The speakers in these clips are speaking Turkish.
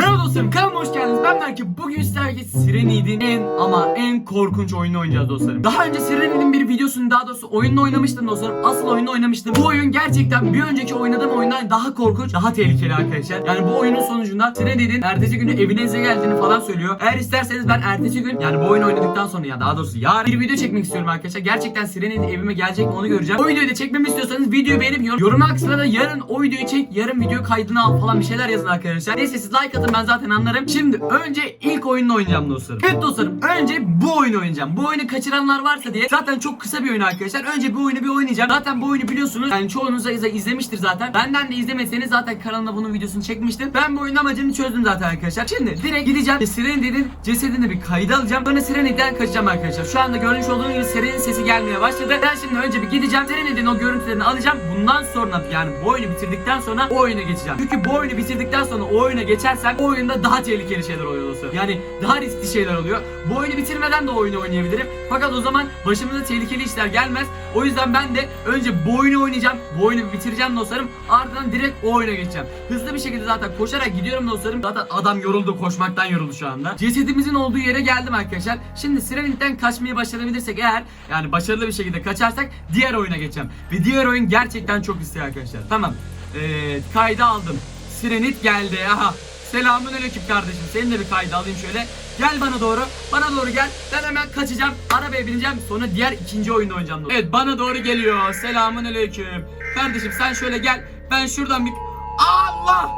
Merhaba dostlarım kanalıma hoş geldiniz. Ben Berke. Bugün sizlerle Sirenid'in en ama en korkunç oyununu oynayacağız dostlarım. Daha önce Sirenid'in bir videosunu daha doğrusu oyununu oynamıştım dostlarım. Asıl oyununu oynamıştım. Bu oyun gerçekten bir önceki oynadığım oyundan daha korkunç, daha tehlikeli arkadaşlar. Yani bu oyunun sonucunda Sirenid'in ertesi günü evinize geldiğini falan söylüyor. Eğer isterseniz ben ertesi gün yani bu oyunu oynadıktan sonra ya daha doğrusu yarın bir video çekmek istiyorum arkadaşlar. Gerçekten Sirenid evime gelecek mi onu göreceğim. O videoyu da çekmemi istiyorsanız videoyu beğenip yorum, yorumlar kısmına da yarın o videoyu çek, yarın video kaydını al falan bir şeyler yazın arkadaşlar. Neyse siz like atın ben zaten anlarım. Şimdi önce ilk oyununu oynayacağım dostlarım. Evet dostlarım önce bu oyunu oynayacağım. Bu oyunu kaçıranlar varsa diye zaten çok kısa bir oyun arkadaşlar. Önce bu oyunu bir oynayacağım. Zaten bu oyunu biliyorsunuz. Yani çoğunuz da iz- izlemiştir zaten. Benden de izlemeseniz zaten kanalımda bunun videosunu çekmiştim. Ben bu oyunun amacını çözdüm zaten arkadaşlar. Şimdi direkt gideceğim. Sirenid'in cesedini bir kayda alacağım. Sonra Sirenid'den kaçacağım arkadaşlar. Şu anda görmüş olduğunuz gibi Sirenid'in sesi gelmeye başladı. Ben şimdi önce bir gideceğim. Sirenid'in o görüntülerini alacağım. Bundan sonra yani bu oyunu bitirdikten sonra o oyuna geçeceğim. Çünkü bu oyunu bitirdikten sonra o oyuna geçersem o oyunda daha tehlikeli şeyler oluyor dostlar. Yani daha riskli şeyler oluyor. Bu oyunu bitirmeden de oyunu oynayabilirim. Fakat o zaman başımıza tehlikeli işler gelmez. O yüzden ben de önce bu oyunu oynayacağım. Bu oyunu bitireceğim dostlarım. Ardından direkt o oyuna geçeceğim. Hızlı bir şekilde zaten koşarak gidiyorum dostlarım. Zaten adam yoruldu koşmaktan yoruldu şu anda. Cesedimizin olduğu yere geldim arkadaşlar. Şimdi Sirenit'ten kaçmayı başarabilirsek eğer yani başarılı bir şekilde kaçarsak diğer oyuna geçeceğim. Ve diğer oyun gerçekten çok riskli arkadaşlar. Tamam. Ee, kayda aldım. Sirenit geldi. Aha. Selamun aleyküm kardeşim. Senin de bir kaydı alayım şöyle. Gel bana doğru. Bana doğru gel. Ben hemen kaçacağım. Arabaya bineceğim. Sonra diğer ikinci oyunu oynayacağım. Evet bana doğru geliyor. Selamun aleyküm. Kardeşim sen şöyle gel. Ben şuradan bir... Allah!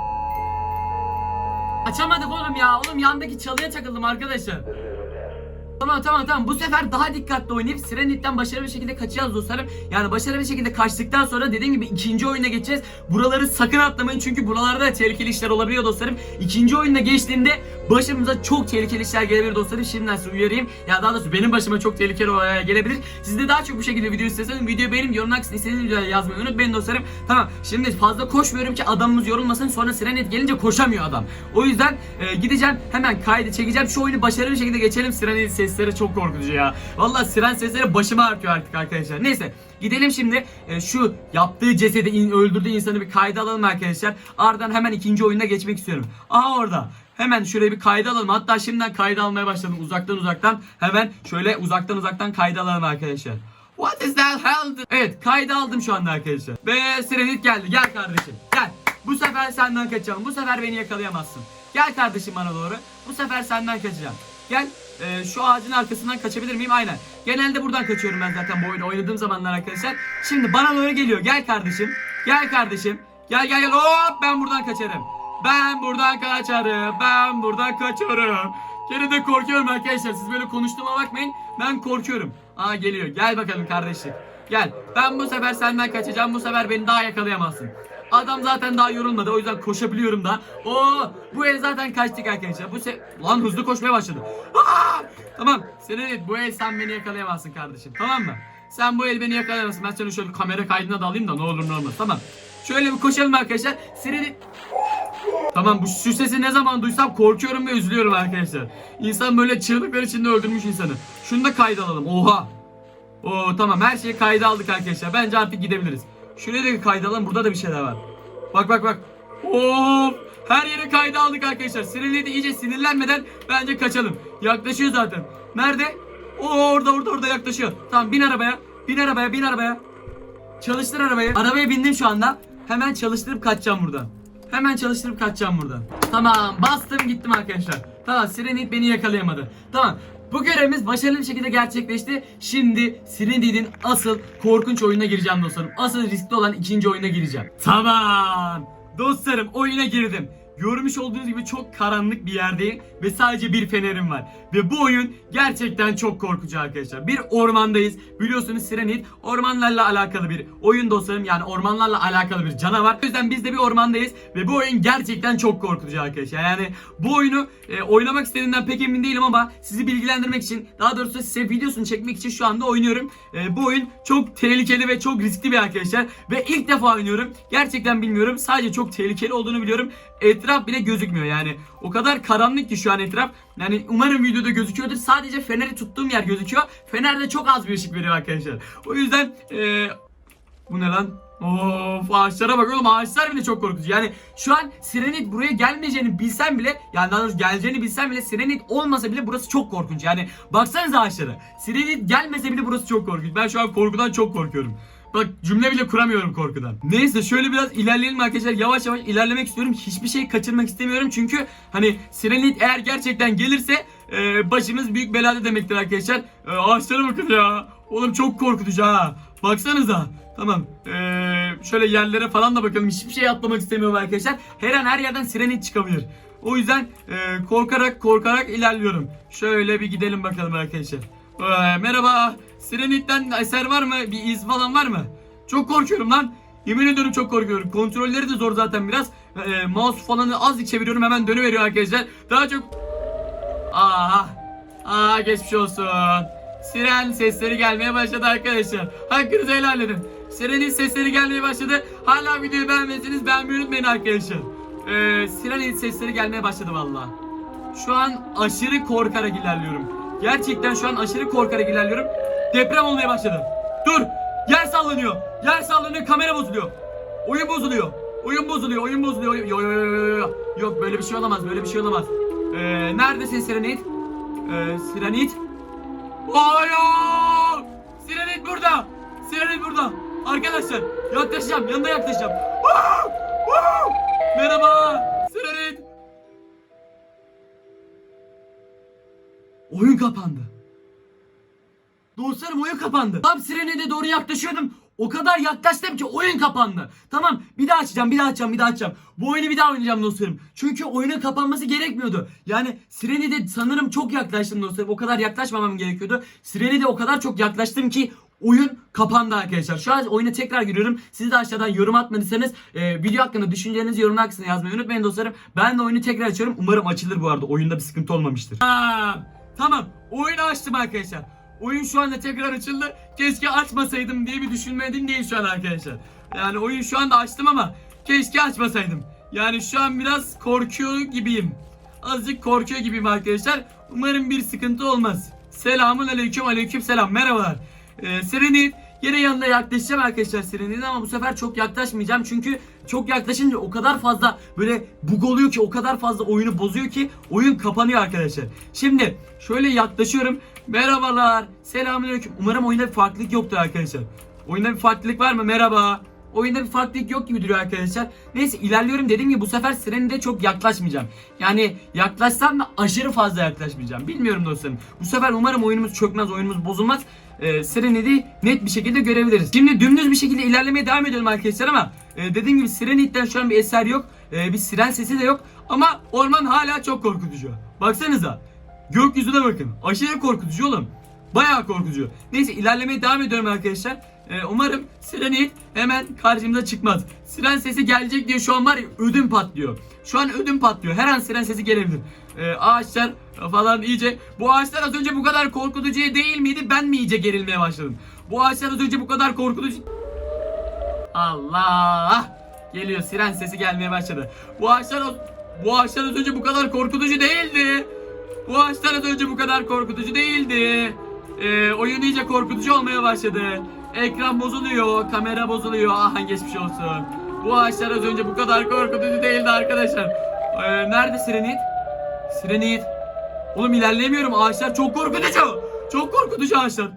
Açamadık oğlum ya. Oğlum yandaki çalıya takıldım arkadaşlar. Tamam tamam tamam bu sefer daha dikkatli oynayıp Sirenit'ten başarılı bir şekilde kaçacağız dostlarım. Yani başarılı bir şekilde kaçtıktan sonra dediğim gibi ikinci oyuna geçeceğiz. Buraları sakın atlamayın çünkü buralarda da tehlikeli işler olabiliyor dostlarım. İkinci oyuna geçtiğinde başımıza çok tehlikeli işler gelebilir dostlarım. Şimdiden size uyarayım. Ya daha doğrusu benim başıma çok tehlikeli gelebilir. Siz de daha çok bu şekilde video isterseniz videoyu beğenip yorumlar kısmına istediğiniz videoları yazmayı unutmayın dostlarım. Tamam şimdi fazla koşmuyorum ki adamımız yorulmasın sonra Sirenet gelince koşamıyor adam. O yüzden e, gideceğim hemen kaydı çekeceğim. Şu oyunu başarılı bir şekilde geçelim. Sirenet sesleri çok korkutucu ya. Vallahi siren sesleri başıma artıyor artık arkadaşlar. Neyse gidelim şimdi e, şu yaptığı cesedi in, öldürdüğü insanı bir kayda alalım arkadaşlar. Ardından hemen ikinci oyuna geçmek istiyorum. Aha orada. Hemen şuraya bir kayda alalım. Hatta şimdiden kayda almaya başladım uzaktan uzaktan. Hemen şöyle uzaktan uzaktan kayda alalım arkadaşlar. What is that hell? Evet kayda aldım şu anda arkadaşlar. Ve Sirenit geldi. Gel kardeşim. Gel. Bu sefer senden kaçacağım. Bu sefer beni yakalayamazsın. Gel kardeşim bana doğru. Bu sefer senden kaçacağım. Gel. Ee, şu ağacın arkasından kaçabilir miyim? Aynen. Genelde buradan kaçıyorum ben zaten bu oyunu oynadığım zamanlar arkadaşlar. Şimdi bana doğru geliyor. Gel kardeşim. Gel kardeşim. Gel gel gel. Hop ben buradan kaçarım. Ben buradan kaçarım. Ben buradan kaçarım. Gene de korkuyorum arkadaşlar. Siz böyle konuştuğuma bakmayın. Ben korkuyorum. Aa geliyor. Gel bakalım kardeşlik. Gel. Ben bu sefer senden kaçacağım. Bu sefer beni daha yakalayamazsın. Adam zaten daha yorulmadı. O yüzden koşabiliyorum da. Oo, bu el zaten kaçtık arkadaşlar. Bu se Lan hızlı koşmaya başladı. Aa! Tamam. Senin bu el sen beni yakalayamazsın kardeşim. Tamam mı? Sen bu el beni yakalayamazsın. Ben seni şöyle kamera kaydına da alayım da ne olur ne olmaz. Tamam. Şöyle bir koşalım arkadaşlar. Siren'i Tamam bu şu sesi ne zaman duysam korkuyorum ve üzülüyorum arkadaşlar. İnsan böyle çığlıklar içinde öldürmüş insanı. Şunu da kayda alalım. Oha. Oo tamam her şeyi kayda aldık arkadaşlar. Bence artık gidebiliriz. Şuraya da kayda alalım. Burada da bir şeyler var. Bak bak bak. Of. Her yere kayda aldık arkadaşlar. Sinirli de iyice sinirlenmeden bence kaçalım. Yaklaşıyor zaten. Nerede? Oo orada orada orada yaklaşıyor. Tamam bin arabaya. Bin arabaya bin arabaya. Çalıştır arabayı. Arabaya bindim şu anda. Hemen çalıştırıp kaçacağım buradan. Hemen çalıştırıp kaçacağım buradan. Tamam bastım gittim arkadaşlar. Tamam Sirenit beni yakalayamadı. Tamam bu görevimiz başarılı bir şekilde gerçekleşti. Şimdi Sirenit'in asıl korkunç oyununa gireceğim dostlarım. Asıl riskli olan ikinci oyuna gireceğim. Tamam. Dostlarım oyuna girdim. Görmüş olduğunuz gibi çok karanlık bir yerdeyim ve sadece bir fenerim var. Ve bu oyun gerçekten çok korkucu arkadaşlar. Bir ormandayız. Biliyorsunuz Sirenit ormanlarla alakalı bir oyun dostlarım. Yani ormanlarla alakalı bir canavar. O yüzden biz de bir ormandayız ve bu oyun gerçekten çok korkutucu arkadaşlar. Yani bu oyunu e, oynamak istediğimden pek emin değilim ama sizi bilgilendirmek için daha doğrusu size videosunu çekmek için şu anda oynuyorum. E, bu oyun çok tehlikeli ve çok riskli bir arkadaşlar. Ve ilk defa oynuyorum. Gerçekten bilmiyorum. Sadece çok tehlikeli olduğunu biliyorum. Etraf bile gözükmüyor yani. O kadar karanlık ki şu an etraf. Yani umarım videoda gözüküyordur. Sadece feneri tuttuğum yer gözüküyor. Fener de çok az bir ışık veriyor arkadaşlar. O yüzden e, bu ne lan? Of ağaçlara bak oğlum ağaçlar bile çok korkutucu. Yani şu an Sirenit buraya gelmeyeceğini bilsem bile yani daha doğrusu geleceğini bilsem bile Sirenit olmasa bile burası çok korkunç. Yani baksanıza ağaçlara. Sirenit gelmese bile burası çok korkunç. Ben şu an korkudan çok korkuyorum. Bak cümle bile kuramıyorum korkudan. Neyse şöyle biraz ilerleyelim arkadaşlar. Yavaş yavaş ilerlemek istiyorum. Hiçbir şey kaçırmak istemiyorum. Çünkü hani Sirenit eğer gerçekten gelirse e, başımız büyük belada demektir arkadaşlar. E, ağaçlara bakın ya. Oğlum çok korkutucu ha. Baksanıza. Tamam. Ee, şöyle yerlere falan da bakalım. Hiçbir şey atlamak istemiyorum arkadaşlar. Her an her yerden sirenit çıkabilir. O yüzden e, korkarak korkarak ilerliyorum. Şöyle bir gidelim bakalım arkadaşlar. Ee, merhaba. Sirenitten eser var mı? Bir iz falan var mı? Çok korkuyorum lan. Yemin ediyorum çok korkuyorum. Kontrolleri de zor zaten biraz. Ee, mouse falanı azıcık çeviriyorum hemen dönüveriyor arkadaşlar. Daha çok... Aa, aa geçmiş olsun. Siren sesleri gelmeye başladı arkadaşlar. Hakkınızı helal edin. Sirenin sesleri gelmeye başladı. Hala videoyu beğenmezseniz beğenmeyi unutmayın arkadaşlar. Ee, sirenin sesleri gelmeye başladı valla. Şu an aşırı korkarak ilerliyorum. Gerçekten şu an aşırı korkarak ilerliyorum. Deprem olmaya başladı. Dur! Yer sallanıyor. Yer sallanıyor, kamera bozuluyor. Oyun bozuluyor. Oyun bozuluyor, oyun bozuluyor. Yo, yo, yo, yo, yo. Yok böyle bir şey olamaz, böyle bir şey olamaz. Ee, neredesin Sirenit? Ee, Sirenit? Hayır! Sirenit burada! Sirenit burada! Arkadaşlar yaklaşacağım, yanına yaklaşacağım. Merhaba! Oyun kapandı. Dostlarım oyun kapandı. Tam Sirenit'e doğru yaklaşıyordum. O kadar yaklaştım ki oyun kapandı. Tamam bir daha açacağım bir daha açacağım bir daha açacağım. Bu oyunu bir daha oynayacağım dostlarım. Çünkü oyunun kapanması gerekmiyordu. Yani Sirenit'e sanırım çok yaklaştım dostlarım. O kadar yaklaşmamam gerekiyordu. Sirenit'e o kadar çok yaklaştım ki oyun kapandı arkadaşlar. Şu an oyuna tekrar giriyorum. Siz de aşağıdan yorum atmadıysanız e, video hakkında düşüncelerinizi yorumlar kısmına yazmayı unutmayın dostlarım. Ben de oyunu tekrar açıyorum. Umarım açılır bu arada. Oyunda bir sıkıntı olmamıştır. Tamam. Tamam. Oyunu açtım arkadaşlar. Oyun şu anda tekrar açıldı. Keşke açmasaydım diye bir düşünmedim değil şu an arkadaşlar. Yani oyun şu anda açtım ama keşke açmasaydım. Yani şu an biraz korkuyor gibiyim. Azıcık korkuyor gibiyim arkadaşlar. Umarım bir sıkıntı olmaz. Selamun aleyküm aleyküm selam merhabalar. Ee, Serenit yine yanına yaklaşacağım arkadaşlar Serenit'in ama bu sefer çok yaklaşmayacağım çünkü çok yaklaşınca o kadar fazla böyle bug oluyor ki o kadar fazla oyunu bozuyor ki oyun kapanıyor arkadaşlar. Şimdi şöyle yaklaşıyorum. Merhabalar. Selamünaleyküm. Umarım oyunda bir farklılık yoktur arkadaşlar. Oyunda bir farklılık var mı? Merhaba. Oyunda bir farklılık yok gibi duruyor arkadaşlar. Neyse ilerliyorum dediğim gibi bu sefer Siren'e çok yaklaşmayacağım. Yani yaklaşsam da aşırı fazla yaklaşmayacağım. Bilmiyorum dostlarım. Bu sefer umarım oyunumuz çökmez, oyunumuz bozulmaz. Ee, Siren'i net bir şekilde görebiliriz. Şimdi dümdüz bir şekilde ilerlemeye devam edelim arkadaşlar ama e, dediğim gibi Sirenit'ten şu an bir eser yok. E, bir siren sesi de yok. Ama orman hala çok korkutucu. Baksanıza. Gökyüzüne bakın. Aşırı korkutucu oğlum. Bayağı korkutucu. Neyse ilerlemeye devam ediyorum arkadaşlar. Ee, umarım Sirenit hemen karşımıza çıkmaz. Siren sesi gelecek diye şu an var ya ödüm patlıyor. Şu an ödüm patlıyor. Her an siren sesi gelebilir. Ee, ağaçlar falan iyice. Bu ağaçlar az önce bu kadar korkutucu değil miydi? Ben mi iyice gerilmeye başladım? Bu ağaçlar az önce bu kadar korkutucu... Allah! Geliyor siren sesi gelmeye başladı. Bu ağaçlar bu ağaçlar az önce bu kadar korkutucu değildi. Bu ağaçlar az önce bu kadar korkutucu değildi. Ee, oyun iyice korkutucu olmaya başladı. Ekran bozuluyor, kamera bozuluyor. Aha geçmiş olsun. Bu ağaçlar az önce bu kadar korkutucu değildi arkadaşlar. Ee, nerede Sirenit? Sirenit. Oğlum ilerleyemiyorum. Ağaçlar çok korkutucu. Çok korkutucu ağaçlar.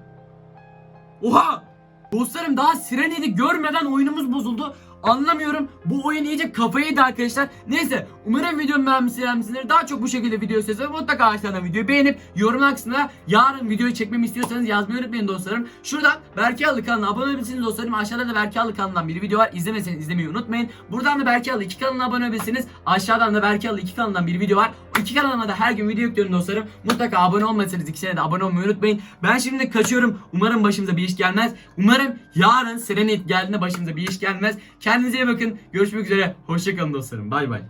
Oha! Dostlarım daha Sirenit'i görmeden oyunumuz bozuldu. Anlamıyorum. Bu oyun iyice kafayı yedi arkadaşlar. Neyse umarım videomu beğenmişsinizdir. Daha çok bu şekilde video istiyorsanız mutlaka aşağıdan videoyu beğenip yorumlar kısmına yarın videoyu çekmemi istiyorsanız yazmayı unutmayın dostlarım. Şuradan Berke Alı kanalına abone olabilirsiniz dostlarım. Aşağıda da Berke Alı kanalından bir video var. İzlemeseniz izlemeyi unutmayın. Buradan da Berke Alı 2 kanalına abone olabilirsiniz. Aşağıdan da Berke Alı 2 kanalından bir video var. İki kanalıma da her gün video yüklüyorum dostlarım. Mutlaka abone olmasanız ikisine de abone olmayı unutmayın. Ben şimdi kaçıyorum. Umarım başımıza bir iş gelmez. Umarım yarın Serenit geldiğinde başımıza bir iş gelmez. Kendinize iyi bakın. Görüşmek üzere. Hoşçakalın dostlarım. Bay bay.